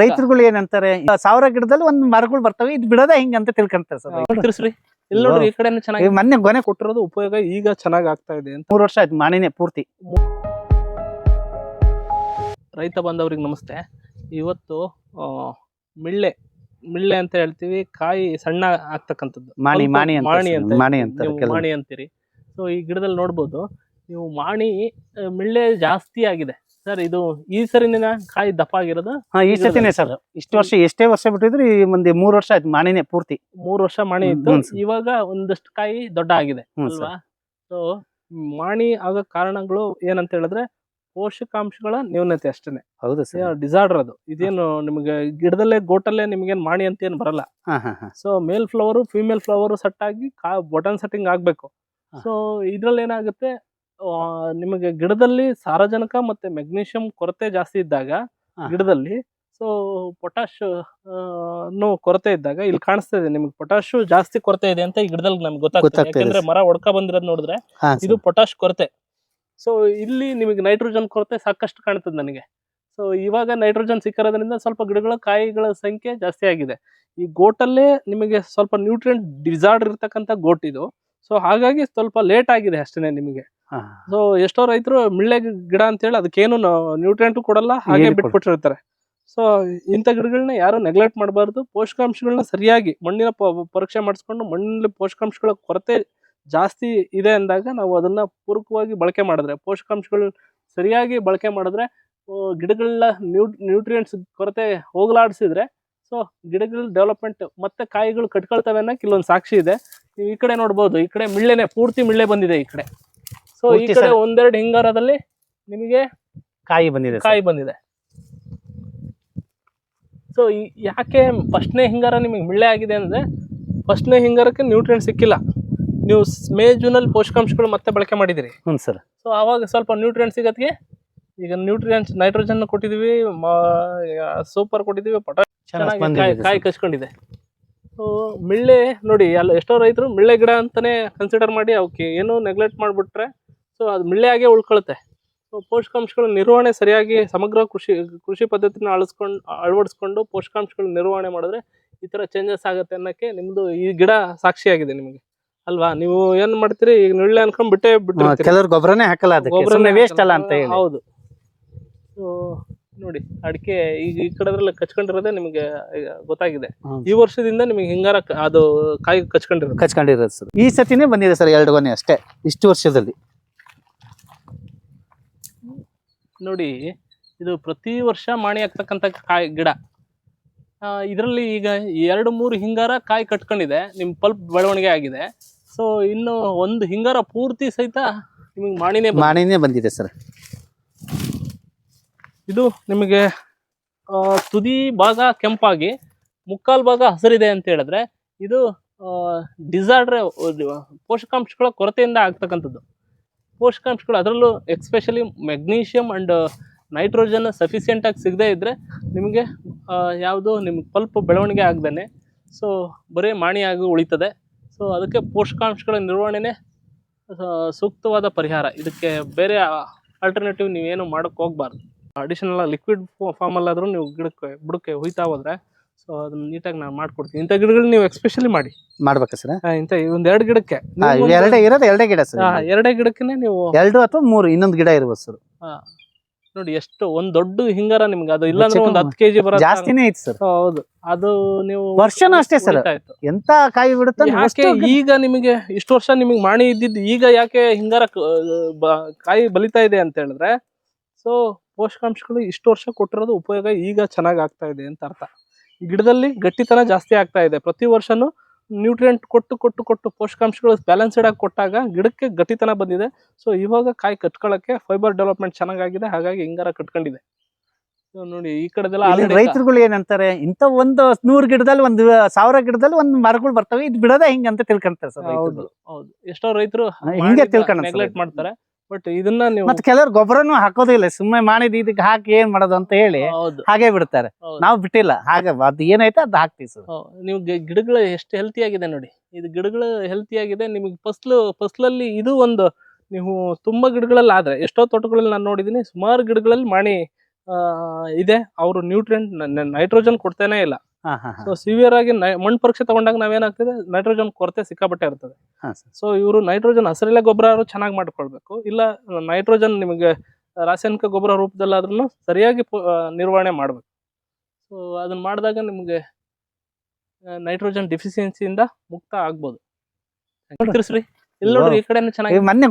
ರೈತರುಗಳು ಏನಂತಾರೆ ಸಾವಿರ ಗಿಡದಲ್ಲಿ ಒಂದ್ ಮರಗಳು ಬರ್ತವೆ ಇದು ಬಿಡೋದೇ ಹಿಂಗ ಅಂತ ತಿಳ್ಕೊಂತಾರೆ ಸರ್ ಇಲ್ಲಿ ನೋಡ್ರಿ ಈ ಕಡೆ ಚೆನ್ನಾಗಿ ಮೊನ್ನೆ ಗೊನೆ ಕೊಟ್ಟಿರೋದು ಉಪಯೋಗ ಈಗ ಚೆನ್ನಾಗ್ ಆಗ್ತಾ ಇದೆ ಅಂತ. ಮೂರು ವರ್ಷ ಆಯ್ತು ಮಾಣಿನೇ ಪೂರ್ತಿ. ರೈತ ಬಂದವ್ರಿಗೆ ನಮಸ್ತೆ. ಇವತ್ತು ಮಿಳ್ಳೆ ಮಿಳ್ಳೆ ಅಂತ ಹೇಳ್ತೀವಿ ಕಾಯಿ ಸಣ್ಣ ಆಗ್ತಕ್ಕಂಥದ್ದು. ಮಾಣಿ ಮಾನಿ ಮಾಣಿ ಅಂತ ಮಾಣಿ ಅಂತ. ಮಾಣಿ ಅಂತೀರಿ. ಸೊ ಈ ಗಿಡದಲ್ಲಿ ನೋಡ್ಬೋದು ನೀವು ಮಾಣಿ ಮಿಳ್ಳೆ ಜಾಸ್ತಿ ಆಗಿದೆ. ಸರ್ ಇದು ಈ ಸರಿನ ಕಾಯಿ ದಪ್ಪ ಆಗಿರೋದು? ಹಾ ಈ ಸತಿನೇ ಸರ್. ಇಷ್ಟು ವರ್ಷ ಎಷ್ಟೇ ವರ್ಷ ಬಿಟ್ಟಿದ್ರು ಈ ಮುಂದೆ ಮೂರ್ ವರ್ಷ ಆಯ್ತು ಮಾಣಿನೇ ಪೂರ್ತಿ. ಮೂರ್ ವರ್ಷ ಮಾಣಿ ಇತ್ತು. ಹ್ಮ್. ಇವಾಗ ಒಂದಷ್ಟು ಕಾಯಿ ದೊಡ್ಡ ಆಗಿದೆ ಹ್ಮ್ ಅಲ್ವಾ? ಸೊ ಮಾಣಿ ಆಗೋ ಕಾರಣಗಳು ಏನಂತ ಹೇಳಿದ್ರೆ ಪೋಷಕಾಂಶಗಳ ನ್ಯೂನತೆ ಅಷ್ಟೇನೆ. ಹೌದು ಸರ್. ಡಿಸಾರ್ಡರ್ ಅದು. ಇದೇನು ನಿಮಗೆ ಗಿಡದಲ್ಲೇ ಗೋಟಲ್ಲೇ ನಿಮ್ಗೇನ್ ಮಾಣಿ ಅಂತ ಏನು ಬರಲ್ಲ. ಹಾ ಹಾ ಹಾ. So male flower female flower set ಆಗಿ ಕಾ ಬಟನ್ ಸೆಟ್ಟಿಂಗ್ ಆಗ್ಬೇಕು. ಹಾ. ಸೊ ಇದ್ರಲ್ಲಿ ಏನಾಗುತ್ತೆ ನಿಮಗೆ ಗಿಡದಲ್ಲಿ ಸಾರಜನಕ ಮತ್ತೆ ಮೆಗ್ನೀಷಿಯಂ ಕೊರತೆ ಜಾಸ್ತಿ ಇದ್ದಾಗ ಗಿಡದಲ್ಲಿ ಸೊ ಪೊಟ್ಯಾಶ್ ನು ಕೊರತೆ ಇದ್ದಾಗ ಇಲ್ಲಿ ಕಾಣಿಸ್ತಾ ಇದೆ ನಿಮ್ಗೆ ಪೊಟ್ಯಾಶ್ ಜಾಸ್ತಿ ಕೊರತೆ ಇದೆ ಅಂತ ಈ ಗಿಡದಲ್ಲಿ ನಮ್ಗೆ ಗೊತ್ತಾಗ್ತದೆ. ಗೊತ್ತಾಗ್ತಾ ಯಾಕಂದ್ರೆ ಮರ ಒಡ್ಕ ಬಂದಿರೋದ್ ನೋಡಿದ್ರೆ ಇದು ಪೊಟ್ಯಾಶ್ ಕೊರತೆ. ಸೊ ಇಲ್ಲಿ ನಿಮಗೆ ನೈಟ್ರೋಜನ್ ಕೊರತೆ ಸಾಕಷ್ಟು ಕಾಣ್ತದೆ ನನಗೆ. ಸೊ ಇವಾಗ ನೈಟ್ರೋಜನ್ ಸಿಕ್ಕಿರೋದ್ರಿಂದ ಸ್ವಲ್ಪ ಗಿಡಗಳ ಕಾಯಿಗಳ ಸಂಖ್ಯೆ ಜಾಸ್ತಿ ಆಗಿದೆ. ಈ ಗೋಟಲ್ಲೇ ನಿಮಗೆ ಸ್ವಲ್ಪ ನ್ಯೂಟ್ರಿಯೆಂಟ್ ಡಿಸಾರ್ಡರ್ ಇರ್ತಕ್ಕಂಥ ಗೋಟ್ ಇದು. ಸೊ ಹಾಗಾಗಿ ಸ್ವಲ್ಪ ಲೇಟ್ ಆಗಿದೆ ಅಷ್ಟೇ ನಿಮಗೆ. ಸೊ ಎಷ್ಟೋ ರೈತರು ಮಿಳ್ಳೆ ಗಿಡ ಅಂತೇಳಿ ಅದಕ್ಕೇನು ನ್ಯೂಟ್ರಿಯೆಂಟ್ ಕೊಡಲ್ಲ ಹಾಗೆ ಬಿಟ್ಬಿಟ್ಟಿರ್ತಾರೆ. ಸೊ ಇಂಥ ಗಿಡಗಳನ್ನ ಯಾರು ನೆಗ್ಲೆಕ್ಟ್ ಮಾಡಬಾರ್ದು. ಪೋಷಕಾಂಶಗಳನ್ನ ಸರಿಯಾಗಿ ಮಣ್ಣಿನ ಪ- ಪರೀಕ್ಷೆ ಮಾಡಿಸ್ಕೊಂಡು ಮಣ್ಣಿನಲ್ಲಿ ಪೋಷಕಾಂಶಗಳ ಕೊರತೆ ಜಾಸ್ತಿ ಇದೆ ಅಂದಾಗ ನಾವು ಅದನ್ನ ಪೂರಕವಾಗಿ ಬಳಕೆ ಮಾಡಿದ್ರೆ ಪೋಷಕಾಂಶಗಳು ಸರಿಯಾಗಿ ಬಳಕೆ ಮಾಡಿದ್ರೆ ಗಿಡಗಳ ನ್ಯೂ ನ್ಯೂಟ್ರಿಯೆಂಟ್ಸ್ ಕೊರತೆ ಹೋಗಲಾಡಿಸಿದ್ರೆ ಸೊ ಗಿಡಗಳ ಡೆವಲಪ್ಮೆಂಟ್ ಮತ್ತೆ ಕಾಯಿಗಳು ಕಟ್ಕೊಳ್ತವೆ ಅನ್ನೋಕೆ ಇಲ್ಲೊಂದು ಸಾಕ್ಷಿ ಇದೆ. ನೀವು ಈ ಕಡೆ ನೋಡ್ಬೋದು ಈ ಕಡೆ ಮಿಳ್ಳೆನೆ ಪೂರ್ತಿ ಮಿಳ್ಳೆ ಬಂದಿದೆ ಈ ಕಡೆ. ಸೊ ಈ ಪೂರ್ತಿ ಕಡೆ. ಒಂದೆರಡು ಹಿಂಗಾರದಲ್ಲಿ ನಿಮಗೆ ಕಾಯಿ ಬಂದಿದೆ. ಕಾಯಿ ಬಂದಿದೆ ಸೊ ಯಾಕೆ ಫಸ್ಟ್ನೇ ಹಿಂಗಾರ ನಿಮಗೆ ಮಿಳ್ಳೆ ಆಗಿದೆ ಅಂದ್ರೆ ಫಸ್ಟ್ನೇ ಹಿಂಗಾರಕ್ಕೆ ನ್ಯೂಟ್ರಿಯೆಂಟ್ ಸಿಕ್ಕಿಲ್ಲ ನೀವು ಸ್- ಮೇ ಜೂನಲ್ಲಿ ಪೋಷಕಾಂಶಗಳು ಮತ್ತೆ ಬಳಕೆ ಮಾಡಿದಿರಿ ಹ್ಞೂ ಸರ್ ಸೊ ಆವಾಗ ಸ್ವಲ್ಪ ನ್ಯೂಟ್ರಿಯೆಂಟ್ ಸಿಗೋದಕ್ಕೆ ಈಗ ನ್ಯೂಟ್ರಿಯೆಂಟ್ ನೈಟ್ರೋಜನ್ ಕೊಟ್ಟಿದೀವಿ ಸೂಪರ್ ಕೊಟ್ಟಿದ್ದೀವಿ ಪೊಟ್ಯಾಶ್ ಚೆನ್ನಾಗಿ ಚೆನ್ನಾಗಿ ಕಾಯಿ. ಕಚ್ಕೊಂಡಿದೆ ಸೊ ಮಿಳ್ಳೆ ನೋಡಿ ಎಲ್ಲ ಎಷ್ಟೋ ರೈತರು ಮಿಳ್ಳೆ ಗಿಡ ಅಂತಾನೆ ಕನ್ಸಿಡರ್ ಮಾಡಿ ಅವಕ್ಕೆ ಏನು ನೆಗ್ಲೆಕ್ಟ್ ಮಾಡಿಬಿಟ್ರೆ ಸೊ ಅದು ಮಿಳ್ಳೆ ಆಗೇ ಉಳ್ಕೊಳುತ್ತೆ. ಸೊ ಪೋಷಕಾಂಶಗಳ ನಿರ್ವಹಣೆ ಸರಿಯಾಗಿ ಸಮಗ್ರ ಕೃಷಿ ಕೃಷಿ ಪದ್ಧತಿನ ಅಳಿಸ್ಕೊಂಡು ಅಳವಡಿಸ್ಕೊಂಡು ಪೋಷಕಾಂಶಗಳ ನಿರ್ವಹಣೆ ಮಾಡಿದ್ರೆ ಈ ಥರ ಚೇಂಜಸ್ ಆಗುತ್ತೆ ಅನ್ನೋಕ್ಕೆ ನಿಮ್ಮದು ಈ ಗಿಡ ಸಾಕ್ಷಿಯಾಗಿದೆ ನಿಮಗೆ. ಅಲ್ವಾ? ನೀವು ಏನು ಮಾಡ್ತೀರಿ? ಈಗ ಮಿಳ್ಳೆ ಅನ್ಕೊಂಡು ಬಿಟ್ಟೆ ಬಿಟ್ಟು ಬಿಟ್ಟಿರ್ತೀರಿ ಗೊಬ್ಬರನೇ ಹಾಕಲ್ಲ ಗೊಬ್ಬರನೇ ವೇಸ್ಟ್ ಅಲ್ಲ ಅಂತ ಹೌದು. ಸೊ ನೋಡಿ ಅಡಿಕೆ ಈಗ ಈ ಕಡೆದ್ರಲ್ಲಿ ಕಚ್ಕೊಂಡಿರೋದೇ ನಿಮಗೆ ಗೊತ್ತಾಗಿದೆ. ಈ ವರ್ಷದಿಂದ ನಿಮಗೆ ಹಿಂಗಾರ ಅದು ಕಾಯಿ ಕಚ್ಕೊಂಡಿರೋದು. ಕಚ್ಕೊಂಡಿರೋದು ಸರ್. ಈ ಸತಿನೇ ಬಂದಿದೆ ಸರ್ ಎರಡು ಗೊನೆ ಅಷ್ಟೇ ಇಷ್ಟು ವರ್ಷದಲ್ಲಿ. ನೋಡಿ ಇದು ಪ್ರತಿ ವರ್ಷ ಮಾಣಿ ಆಗ್ತಕ್ಕಂಥ ಕಾಯಿ ಗಿಡ. ಇದರಲ್ಲಿ ಈಗ ಎರಡು ಮೂರು ಹಿಂಗಾರ ಕಾಯಿ ಕಟ್ಕೊಂಡಿದೆ. ನಿಮ್ಮ ಪಲ್ಪ್ ಬೆಳವಣಿಗೆ ಆಗಿದೆ. ಸೊ ಇನ್ನು ಒಂದು ಹಿಂಗಾರ ಪೂರ್ತಿ ಸಹಿತ ನಿಮಗೆ ಮಾಣಿನೇ. ಮಾಣಿನೇ ಬಂದಿದೆ ಸರ್. ಇದು ನಿಮಗೆ ತುದಿ ಭಾಗ ಕೆಂಪಾಗಿ ಮುಕ್ಕಾಲು ಭಾಗ ಹಸಿರಿದೆ ಅಂತ ಹೇಳಿದ್ರೆ ಇದು ಡಿಸಾರ್ಡ್ರೆ ಪೋಷಕಾಂಶಗಳ ಕೊರತೆಯಿಂದ ಆಗ್ತಕ್ಕಂಥದ್ದು. ಪೋಷಕಾಂಶಗಳು ಅದರಲ್ಲೂ ಎಕ್ಸ್ಪೆಷಲಿ ಮೆಗ್ನೀಷಿಯಮ್ ಆ್ಯಂಡ್ ನೈಟ್ರೋಜನ್ ಸಫಿಸಿಯೆಂಟಾಗಿ ಸಿಗದೇ ಇದ್ದರೆ ನಿಮಗೆ ಯಾವುದು ನಿಮ್ಗೆ ಪಲ್ಪ್ ಬೆಳವಣಿಗೆ ಆಗದೇ ಸೊ ಬರೀ ಮಾಣಿಯಾಗಿ ಉಳಿತದೆ. ಸೊ ಅದಕ್ಕೆ ಪೋಷಕಾಂಶಗಳ ನಿರ್ವಹಣೆನೇ ಸೂಕ್ತವಾದ ಪರಿಹಾರ. ಇದಕ್ಕೆ ಬೇರೆ ಆಲ್ಟರ್ನೇಟಿವ್ ನೀವೇನು ಮಾಡೋಕ್ಕೆ ಹೋಗ್ಬಾರ್ದು. ಅಡಿಷನಲ್ ಲಿಕ್ವಿಡ್ ಫಾರ್ಮಲ್ಲಾದರೂ ನೀವು ಗಿಡಕ್ಕೆ, ಬುಡಕ್ಕೆ ಹುಯ್ತಾ ಹೋದ್ರೆ ಸೊ ಅದನ್ನ ನೀಟಾಗಿ ನಾನು ಮಾಡ್ಕೊಡ್ತೀನಿ. ಇಂಥ ಗಿಡಗಳು ನೀವು ಎಕ್ಸ್ಪೆಷಲಿ ಮಾಡಿ. ಮಾಡ್ಬೇಕಾ ಸರ್. ಆ, ಇಂಥ ಒಂದು ಎರಡು ಗಿಡಕ್ಕೆ. ನೀವು ಎರಡೇ ಇರೋದು ಎರಡೇ ಗಿಡ ಸರ್. ಆ, ಎರಡೇ ಗಿಡಕ್ಕೆ ನೀವು ಎರಡು ಅಥವಾ ಮೂರು ಇನ್ನೊಂದು ಗಿಡ ಇರ್ಬೋದು ಸರ್. ಆ, ನೋಡಿ ಎಷ್ಟು ಒಂದ್ ದೊಡ್ಡ ಹಿಂಗಾರ ನಿಮ್ಗೆ. ಅದು ಇಲ್ಲಾಂದ್ರೆ ಒಂದ್ ಹತ್ತು ಕೆಜಿ ಬರುತ್ತೆ ಜಾಸ್ತಿನೇ ಐತಿ ಸರ್. ಹೌದು. ಅದು ನೀವು ವರ್ಷನೂ ಅಷ್ಟೇ ಸರ್. ಎಂತ ಕಾಯಿ ಬಿಡುತ್ತೆ ಅಂದ್ರೆ ಯಾಕೆ ಅಷ್ಟು ಈಗ ನಿಮಗೆ ಇಷ್ಟು ವರ್ಷ ನಿಮಗೆ ಮಾಣಿ ಇದ್ದಿದ್ದು ಈಗ ಯಾಕೆ ಹಿಂಗಾರ ಕ- ಬ- ಕಾಯಿ ಬಲಿತಾ ಇದೆ ಅಂತ ಹೇಳಿದ್ರೆ ಸೊ ಪೋಷಕಾಂಶಗಳು ಇಷ್ಟು ವರ್ಷ ಕೊಟ್ಟಿರೋದು ಉಪಯೋಗ ಈಗ ಚೆನ್ನಾಗಿ ಆಗ್ತಾ ಇದೆ ಅಂತ ಅರ್ಥ. ಗಿಡದಲ್ಲಿ ಗಟ್ಟಿತನ ಜಾಸ್ತಿ ಆಗ್ತಾ ಇದೆ. ಪ್ರತಿ ವರ್ಷನೂ ನ್ಯೂಟ್ರಿಯೆಂಟ್ ಕೊಟ್ಟು ಕೊಟ್ಟು ಕೊಟ್ಟು ಪೋಷಕಾಂಶಗಳು ಬ್ಯಾಲೆನ್ಸ್ಡ್ ಆಗಿ ಕೊಟ್ಟಾಗ ಗಿಡಕ್ಕೆ ಗಟ್ಟಿತನ ಬಂದಿದೆ. ಸೊ ಇವಾಗ ಕಾಯಿ ಕಟ್ಕೊಳ್ಳೋಕ್ಕೆ ಫೈಬರ್ ಡೆವಲಪ್ಮೆಂಟ್ ಚೆನ್ನಾಗಾಗಿದೆ. ಹಾಗಾಗಿ ಹಿಂಗಾರ ಕಟ್ಕೊಂಡಿದೆ. ನೋಡಿ ಈ ಕಡೆದೆಲ್ಲ ರೈತರುಗಳು ಏನಂತಾರೆ ಇಂತ ಒಂದು ನೂರು ಗಿಡದಲ್ಲಿ ಒಂದು ಸಾವಿರ ಗಿಡದಲ್ಲಿ ಒಂದು ಮರಗಳು ಬರ್ತವೆ. ಇದು ಬಿಡೋದೇ ಹಿಂಗ ಅಂತ ತಿಳ್ಕೊಂತಾರೆ ಸರ್ ಹೌದು ಹೌದು. ಎಷ್ಟೋ ರೈತರು ಹಿಂಗೆ ತಿಳ್ಕೊಂಡು ನೆಗ್ಲೆಕ್ಟ್ ಮಾಡ್ತಾರೆ. ಬಟ್ ಇದನ್ನ ನೀವು ಮತ್ತೆ ಕೆಲವರು ಗೊಬ್ಬರನು ಹಾಕೋದಿಲ್ಲ ಸುಮ್ಮನೆ ಮಾಡಿದ ಇದಕ್ಕೆ ಹಾಕಿ ಏನ್ ಮಾಡೋದು ಅಂತ ಹೇಳಿ ಹೌದು. ಹಾಗೆ ಬಿಡ್ತಾರೆ. ಹೌದು. ನಾವು ಬಿಟ್ಟಿಲ್ಲ. ಹಾಗೆ ಅದು ಏನೈತೆ ಅದು ಹಾಕ್ತೀವಿ ಸರ್ ಹೌದು. ನೀವು ಗಿ- ಗಿಡಗಳು ಎಷ್ಟು ಹೆಲ್ತಿ ಆಗಿದೆ ನೋಡಿ. ಇದು ಗಿಡಗಳು ಹೆಲ್ತಿ ಆಗಿದೆ. ನಿಮಗೆ ಫಸ್ಲು ಫಸ್ಲಲ್ಲಿ ಇದು ಒಂದು ನೀವು ತುಂಬಾ ಗಿಡಗಳಲ್ಲಿ ಆದ್ರೆ ಎಷ್ಟೋ ತೋಟಗಳಲ್ಲಿ ನಾನು ನೋಡಿದೀನಿ ಸುಮಾರು ಗಿಡಗಳಲ್ಲಿ ಮಾಣಿ ಆ, ಇದೆ. ಅವರು ನ್ಯೂಟ್ರಿಯೆಂಟ್ ನೈಟ್ರೋಜನ್ ಕೊಡ್ತಾನೆ ಇಲ್ಲ. ಸೊ ಸಿವಿಯರ್ ಆಗಿ ನೈ- ಮಣ್ಣು ಪರೀಕ್ಷೆ ತಗೊಂಡಾಗ ನಾವೇನಾಗ್ತದೆ ನೈಟ್ರೋಜನ್ ಕೊರತೆ ಸಿಕ್ಕಾಪಟ್ಟೆ ಇರ್ತದೆ. ಸೊ ಇವರು ನೈಟ್ರೋಜನ್ ಹಸಿರೆಲೆ ಗೊಬ್ಬರ ಚೆನ್ನಾಗಿ ಮಾಡ್ಕೊಳ್ಬೇಕು. ಇಲ್ಲ ನೈಟ್ರೋಜನ್ ನಿಮಗೆ ರಾಸಾಯನಿಕ ಗೊಬ್ಬರ ರೂಪದಲ್ಲಾದ್ರೂ ಸರಿಯಾಗಿ ನಿರ್ವಹಣೆ ಮಾಡ್ಬೇಕು. ಸೊ ಅದನ್ನ ಮಾಡಿದಾಗ ನಿಮಗೆ ನೈಟ್ರೋಜನ್ ಡಿಫಿಷಿಯನ್ಸಿಯಿಂದ ಮುಕ್ತ ಆಗ್ಬೋದು. ಇಲ್ಲ ನೋಡ್ರಿ ಈ ಕಡೆ ಚೆನ್ನಾಗಿ ಮೊನ್ನೆ